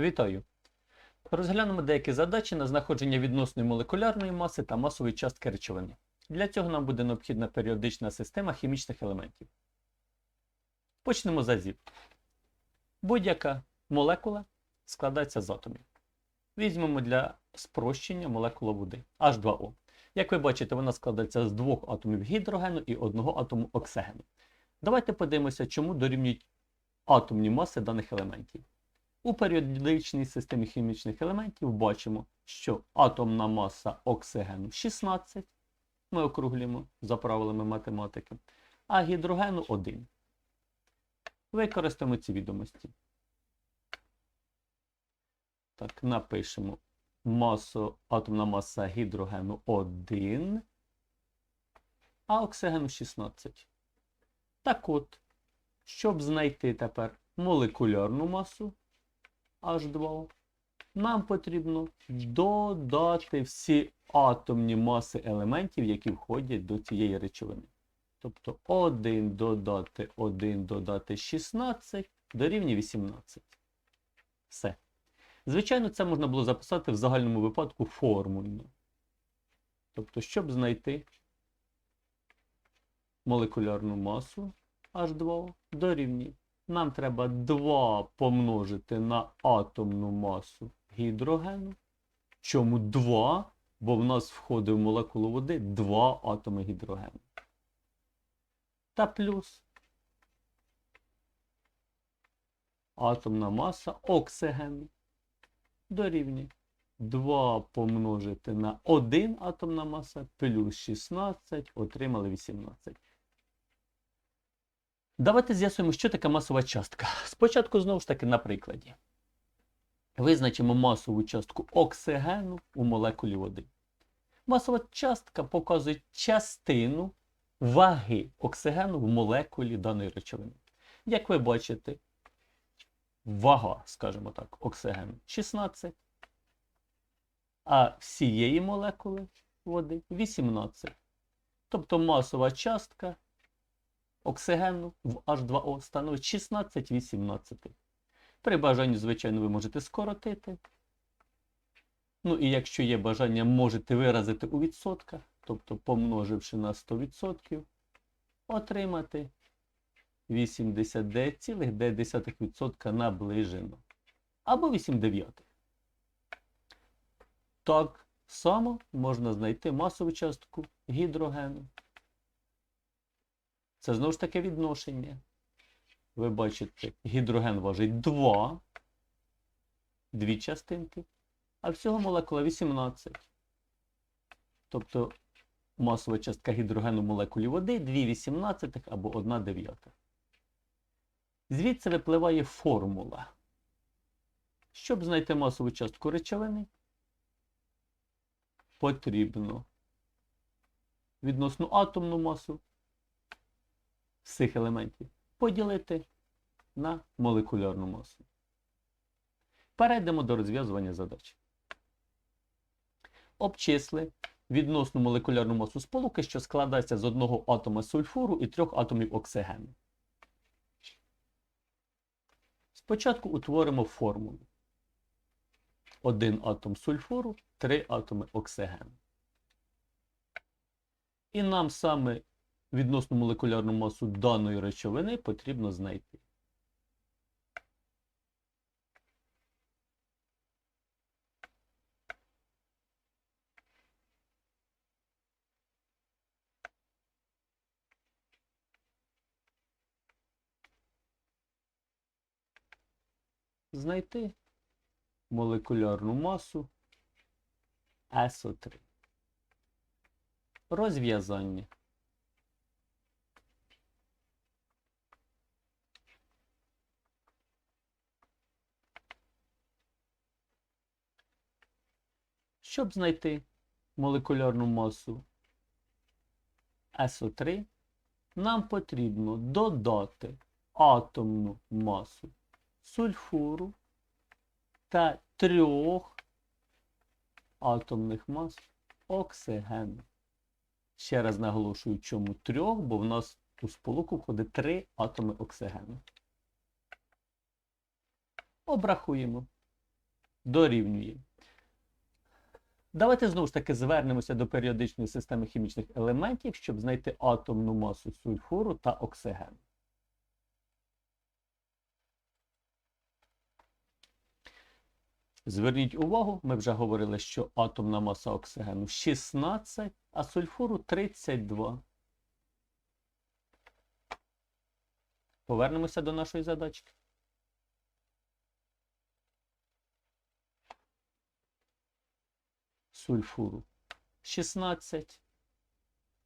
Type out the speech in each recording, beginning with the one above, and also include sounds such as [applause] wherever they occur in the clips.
Вітаю! Розглянемо деякі задачі на знаходження відносної молекулярної маси та масової частки речовини. Для цього нам буде необхідна періодична система хімічних елементів. Почнемо з азів. Будь-яка молекула складається з атомів. Візьмемо для спрощення молекулу води H2O. Як ви бачите, вона складається з двох атомів гідрогену і одного атому оксигену. Давайте подивимося, чому дорівнюють атомні маси даних елементів. У періодичній системі хімічних елементів бачимо, що атомна маса оксигену 16, ми округлюємо за правилами математики, а гідрогену 1. Використаємо ці відомості. Так, напишемо масу, атомна маса гідрогену 1, а оксигену 16. Так от, щоб знайти тепер молекулярну масу H2O, нам потрібно додати всі атомні маси елементів, які входять до цієї речовини. Тобто 1 додати 1 додати 16 дорівнює 18. Все. Звичайно, це можна було записати в загальному випадку формульно. Тобто, щоб знайти молекулярну масу H2O дорівнює. Нам треба 2 помножити на атомну масу гідрогену. Чому 2? Бо в нас входить в молекулу води 2 атоми гідрогену. Та плюс атомна маса оксигену дорівнює 2 помножити на 1 атомна маса плюс 16 отримали 18. Давайте з'ясуємо, що таке масова частка. Спочатку, знову ж таки, на прикладі. Визначимо масову частку оксигену у молекулі води. Масова частка показує частину ваги оксигену в молекулі даної речовини. Як ви бачите, вага, скажімо так, оксигену 16, а всієї молекули води 18. Тобто масова частка оксигену в H2O становить 16 18. При бажанні, звичайно, ви можете скоротити. Ну і якщо є бажання, можете виразити у відсотках, тобто помноживши на 100%, отримати 89,9% наближено. Або 8,9. Так само можна знайти масову частку гідрогену. Це знову ж таки відношення. Ви бачите, гідроген важить 2, дві частинки, а всього молекула 18. Тобто масова частка гідрогену молекулі води 2 18 або 1 дев'ята. Звідси випливає формула. Щоб знайти масову частку речовини, потрібно відносну атомну масу всіх елементів поділити на молекулярну масу. Перейдемо до розв'язування задач. Обчисли відносну молекулярну масу сполуки, що складається з одного атома сульфуру і трьох атомів оксигену. Спочатку утворимо формулу. Один атом сульфуру, три атоми оксигену. І нам саме відносну молекулярну масу даної речовини потрібно знайти. Знайти молекулярну масу СО3. Розв'язання. Щоб знайти молекулярну масу СО3, нам потрібно додати атомну масу сульфуру та трьох атомних мас оксигену. Ще раз наголошую, чому трьох, бо в нас у сполуку входить три атоми оксигену. Обрахуємо. дорівнює. Давайте знову ж таки звернемося до періодичної системи хімічних елементів, щоб знайти атомну масу сульфуру та оксигену. Зверніть увагу, ми вже говорили, що атомна маса оксигену 16, а сульфуру 32. Повернемося до нашої задачки. Сульфуру 16.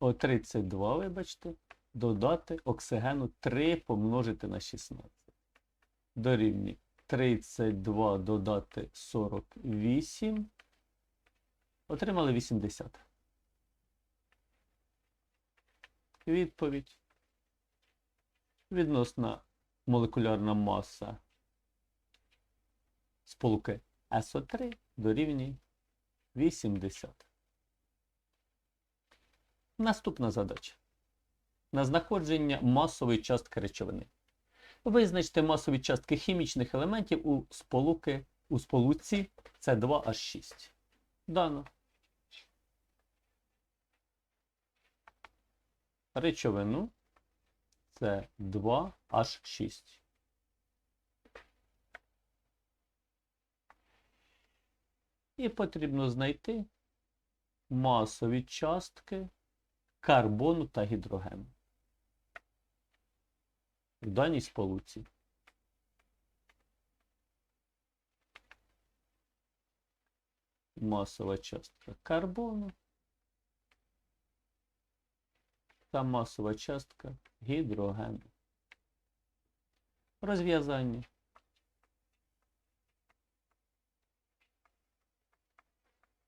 О 32, вибачте, додати оксигену 3 помножити на 16. Дорівнює 32 додати 48. Отримали 80. Відповідь. Відносна молекулярна маса сполуки СО3 дорівнює 80. Наступна задача. На знаходження масової частки речовини. Визначте масові частки хімічних елементів у сполуки у сполуці С2H6. Дано. Речовину С2H6. І потрібно знайти масові частки карбону та гідрогену в даній сполуці. Масова частка карбону та масова частка гідрогену. Розв'язання.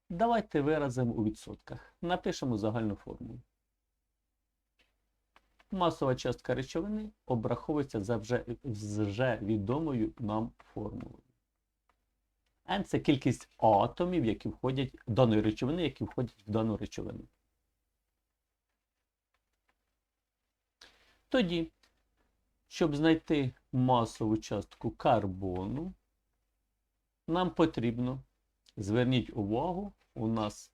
Давайте виразимо у відсотках. Напишемо загальну формулу. Масова частка речовини обраховується за вже, вже відомою нам формулою. N це кількість атомів, які входять даної речовини, які входять в дану речовину. Тоді, щоб знайти масову частку карбону, нам потрібно, зверніть увагу, у нас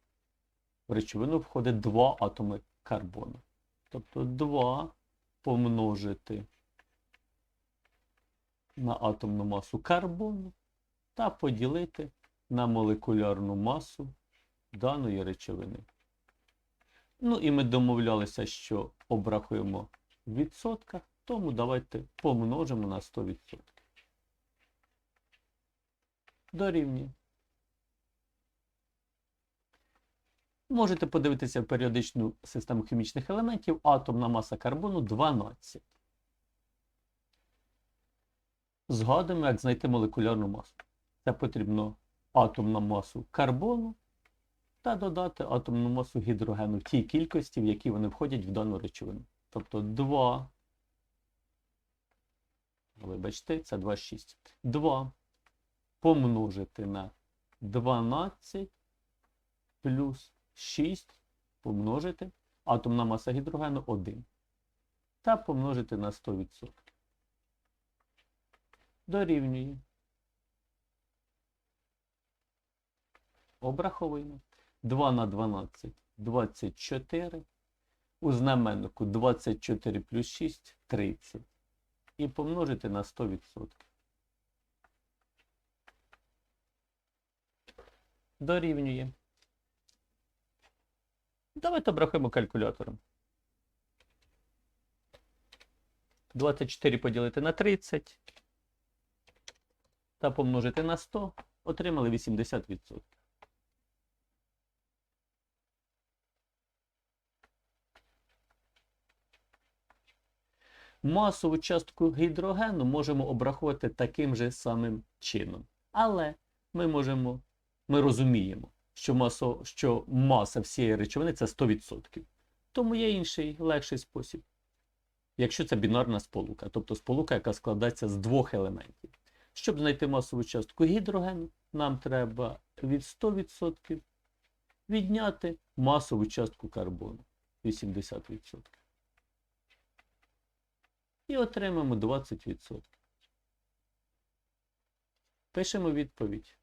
в речовину входить два атоми карбону. Тобто 2 помножити на атомну масу карбону та поділити на молекулярну масу даної речовини. Ну і ми домовлялися, що обрахуємо в відсотках, тому давайте помножимо на 100%. Дорівнює. Можете подивитися в періодичну систему хімічних елементів атомна маса карбону 12. Згадуємо, як знайти молекулярну масу. Це потрібно атомну масу карбону та додати атомну масу гідрогену в тій кількості, в якій вони входять в дану речовину. Тобто 2. Вибачте, це 2,6. 2 помножити на 12 плюс 6 помножити атомна маса гідрогену 1. Та помножити на 100%. Дорівнює. Обраховуємо. 2 на 12 24. У знаменнику 24 плюс 6 30. І помножити на 100%. Дорівнює. Давайте обрахуємо калькулятором. 24 поділити на 30 та помножити на 100. Отримали 80%. Масову частку гідрогену можемо обрахувати таким же самим чином. Але ми можемо, ми розуміємо, що, масо, що маса всієї речовини це 100%. Тому є інший легший спосіб. Якщо це бінарна сполука, тобто сполука, яка складається з двох елементів. Щоб знайти масову частку гідрогену, нам треба від 100% відняти масову частку карбону 80%. І отримаємо 20%. Пишемо відповідь.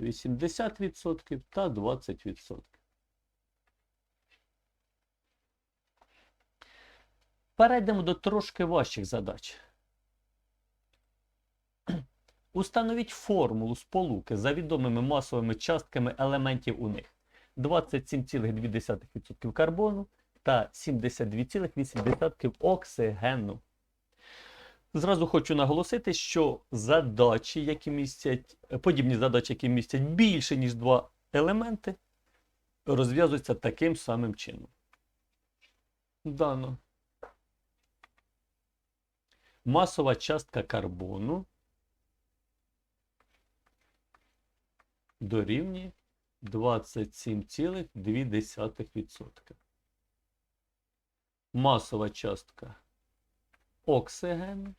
80% та 20%. Перейдемо до трошки важчих задач. [clears throat] Установіть формулу сполуки за відомими масовими частками елементів у них 27,2% карбону та 72,8% оксигену. Зразу хочу наголосити, що задачі, які містять, подібні задачі, які містять більше, ніж два елементи, розв'язуються таким самим чином. Дано. Масова частка карбону дорівнює 27,2%. Масова частка оксигену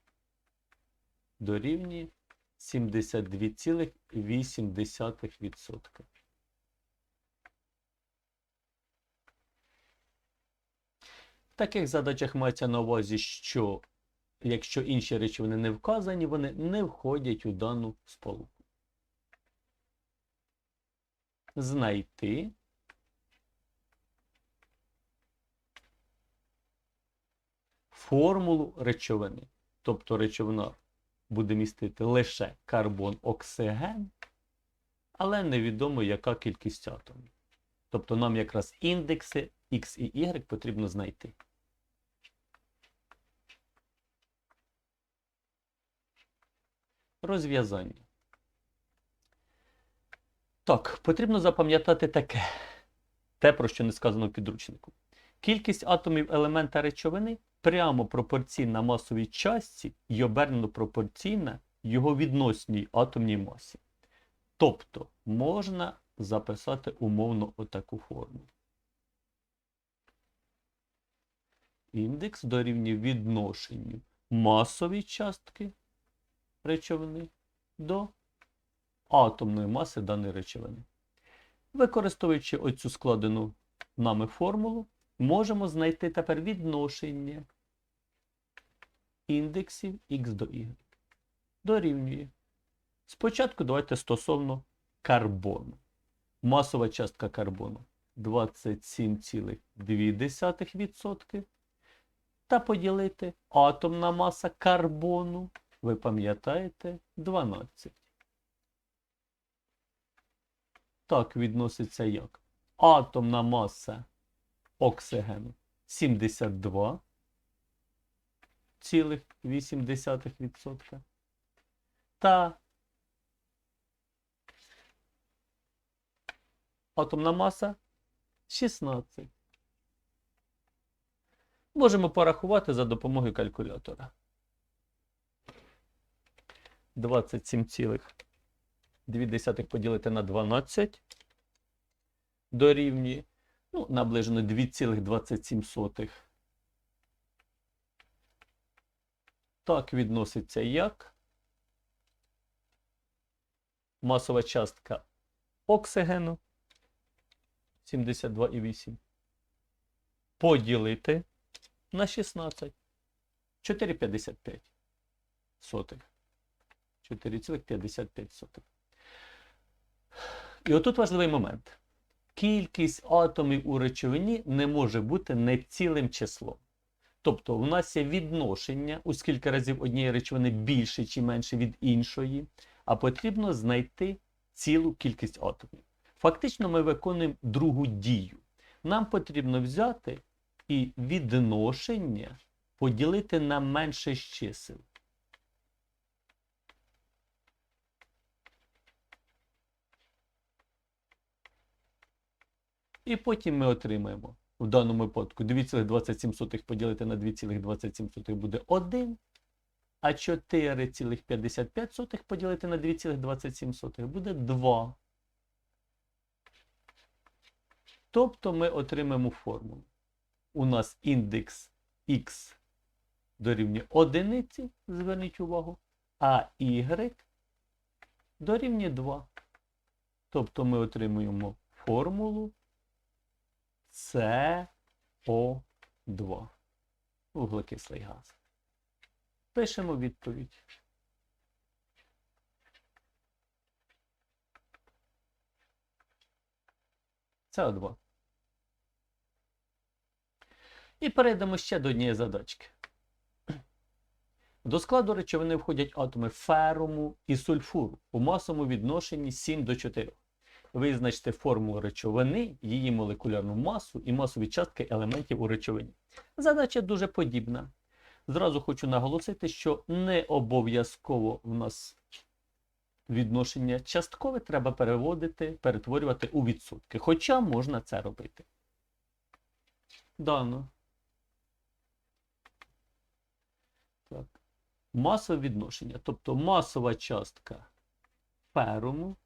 дорівнює 72,8%. В таких задачах мається на увазі, що якщо інші речовини не вказані, вони не входять у дану сполуку. Знайти формулу речовини. Тобто речовина буде містити лише карбон-оксиген, але невідомо, яка кількість атомів. Тобто нам якраз індекси X і Y потрібно знайти. Розв'язання. Так, потрібно запам'ятати таке. Те, про що не сказано в підручнику. Кількість атомів елемента речовини прямо пропорційна масовій частці і обернено пропорційна його відносній атомній масі. Тобто можна записати умовно отаку форму. Індекс дорівнює відношенню масової частки речовини до атомної маси даної речовини. Використовуючи оцю складену нами формулу, можемо знайти тепер відношення індексів х до y. Дорівнює. Спочатку давайте стосовно карбону. Масова частка карбону 27,2%. Та поділити атомна маса карбону, ви пам'ятаєте, 12. Так відноситься як атомна маса оксигену 72,8%. Та атомна маса 16. Можемо порахувати за допомогою калькулятора. 27,2 поділити на 12 дорівнює ну, наближено 2,27. Так відноситься як масова частка оксигену 72,8 поділити на 16 4,55 сотих. 4,55. І отут важливий момент. Кількість атомів у речовині не може бути не цілим числом. Тобто, у нас є відношення, у скільки разів однієї речовини більше чи менше від іншої, а потрібно знайти цілу кількість атомів. Фактично, ми виконуємо другу дію. Нам потрібно взяти і відношення поділити на менше з чисел. І потім ми отримаємо в даному випадку 2,27 поділити на 2,27 буде 1, а 4,55 поділити на 2,27 буде 2. Тобто ми отримаємо формулу. У нас індекс x дорівнює одиниці, зверніть увагу, а y дорівнює 2. Тобто ми отримуємо формулу СО2. Вуглекислий газ. Пишемо відповідь. СО2. І перейдемо ще до однієї задачки. До складу речовини входять атоми феруму і сульфуру у масовому відношенні 7 до 4. Визначте формулу речовини, її молекулярну масу і масові частки елементів у речовині. Задача дуже подібна. Зразу хочу наголосити, що не обов'язково в нас відношення часткове треба переводити, перетворювати у відсотки. Хоча можна це робити. Дано. Так. Масове відношення, тобто масова частка феруму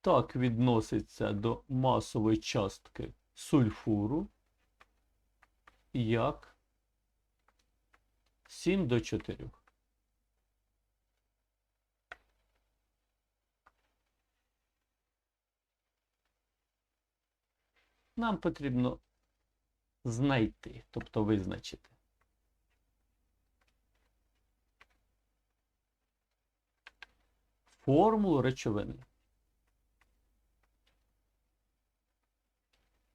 так відноситься до масової частки сульфуру, як 7 до 4. Нам потрібно знайти, тобто визначити. Формулу речовини.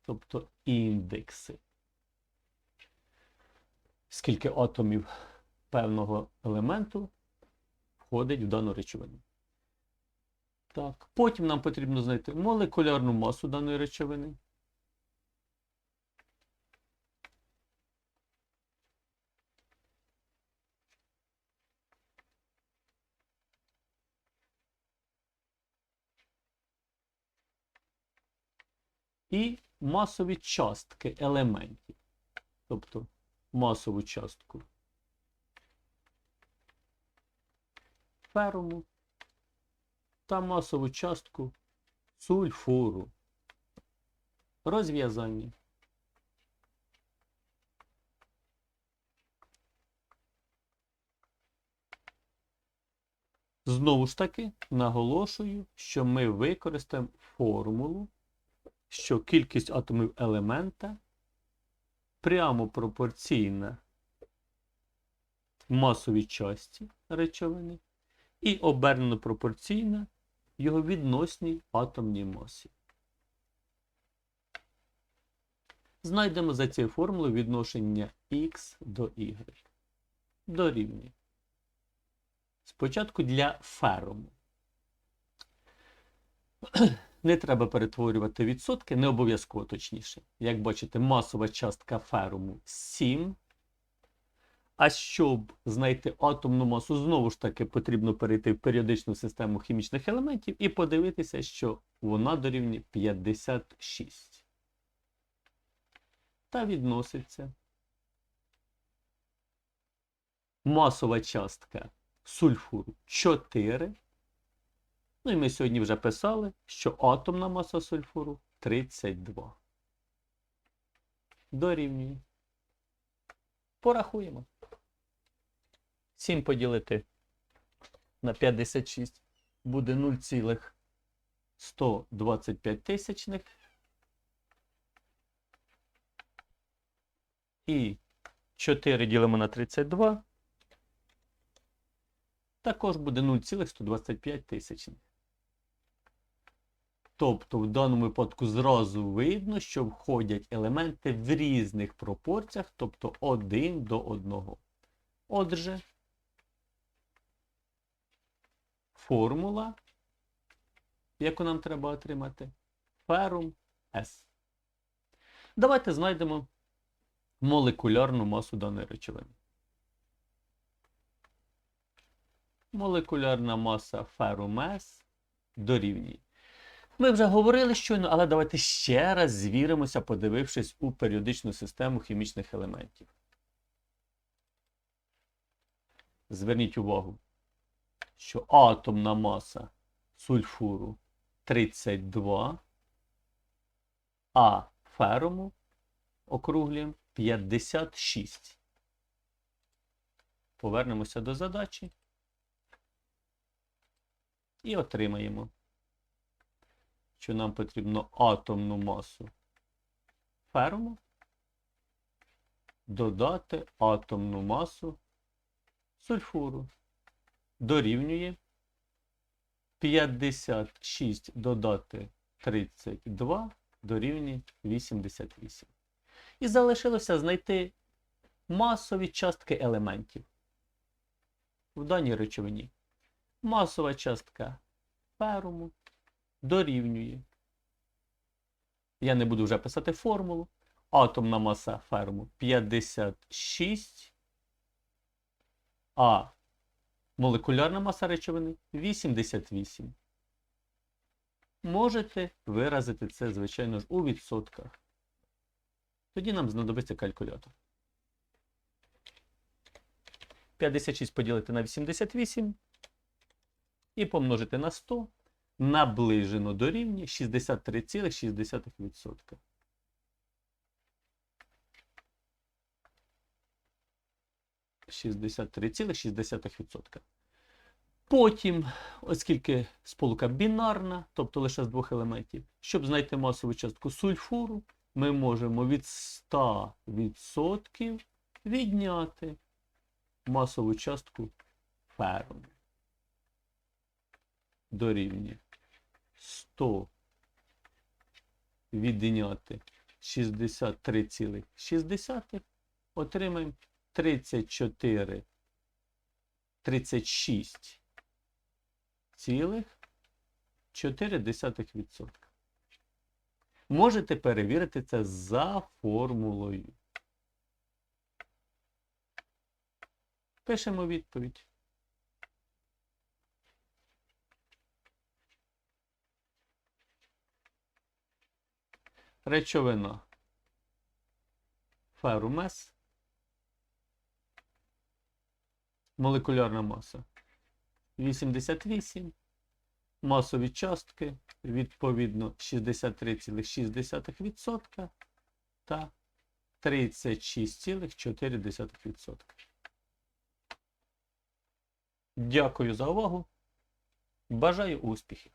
Тобто індекси. Скільки атомів певного елементу входить в дану речовину. Так, потім нам потрібно знайти молекулярну масу даної речовини. і масові частки елементів. Тобто масову частку феруму та масову частку сульфуру. Розв'язання. Знову ж таки наголошую, що ми використаємо формулу що кількість атомів елемента прямо пропорційна масовій часті речовини і обернено пропорційна його відносній атомній масі. Знайдемо за цією формулою відношення Х до Y. Дорівнює. Спочатку для феруму. Не треба перетворювати відсотки, не обов'язково точніше. Як бачите, масова частка феруму 7. А щоб знайти атомну масу, знову ж таки потрібно перейти в періодичну систему хімічних елементів і подивитися, що вона дорівнює 56. Та відноситься масова частка сульфуру 4. Ну і ми сьогодні вже писали, що атомна маса сульфуру 32. Дорівнює. Порахуємо. 7 поділити на 56 буде 0,125 тисячних. І 4 ділимо на 32. Також буде 0,125 тисячних. Тобто в даному випадку зразу видно, що входять елементи в різних пропорціях, тобто один до одного. Отже, формула, яку нам треба отримати, ферум С. Давайте знайдемо молекулярну масу даної речовини. Молекулярна маса ферум С дорівнює. Ми вже говорили щойно, але давайте ще раз звіримося, подивившись у періодичну систему хімічних елементів. Зверніть увагу, що атомна маса сульфуру 32, а феруму округлюємо 56. Повернемося до задачі і отримаємо що нам потрібно атомну масу ферму додати атомну масу сульфуру. дорівнює 56 додати 32 дорівнює 88. І залишилося знайти масові частки елементів в даній речовині. Масова частка феруму дорівнює. Я не буду вже писати формулу. Атомна маса ферму 56, а молекулярна маса речовини 88. Можете виразити це, звичайно ж, у відсотках. Тоді нам знадобиться калькулятор. 56 поділити на 88 і помножити на 100 наближено до рівня 63,6%. Шістдесят три. Потім, оскільки сполука бінарна, тобто лише з двох елементів, щоб знайти масову частку сульфуру, ми можемо від 100% відняти масову частку ферму. Дорівнює 100 відняти 63,6, отримаємо 34 36 цілих 4%. Можете перевірити це за формулою. Пишемо відповідь. Речовина ферумес. Молекулярна маса 88. Масові частки відповідно 63,6% та 36,4%. Дякую за увагу. Бажаю успіхів!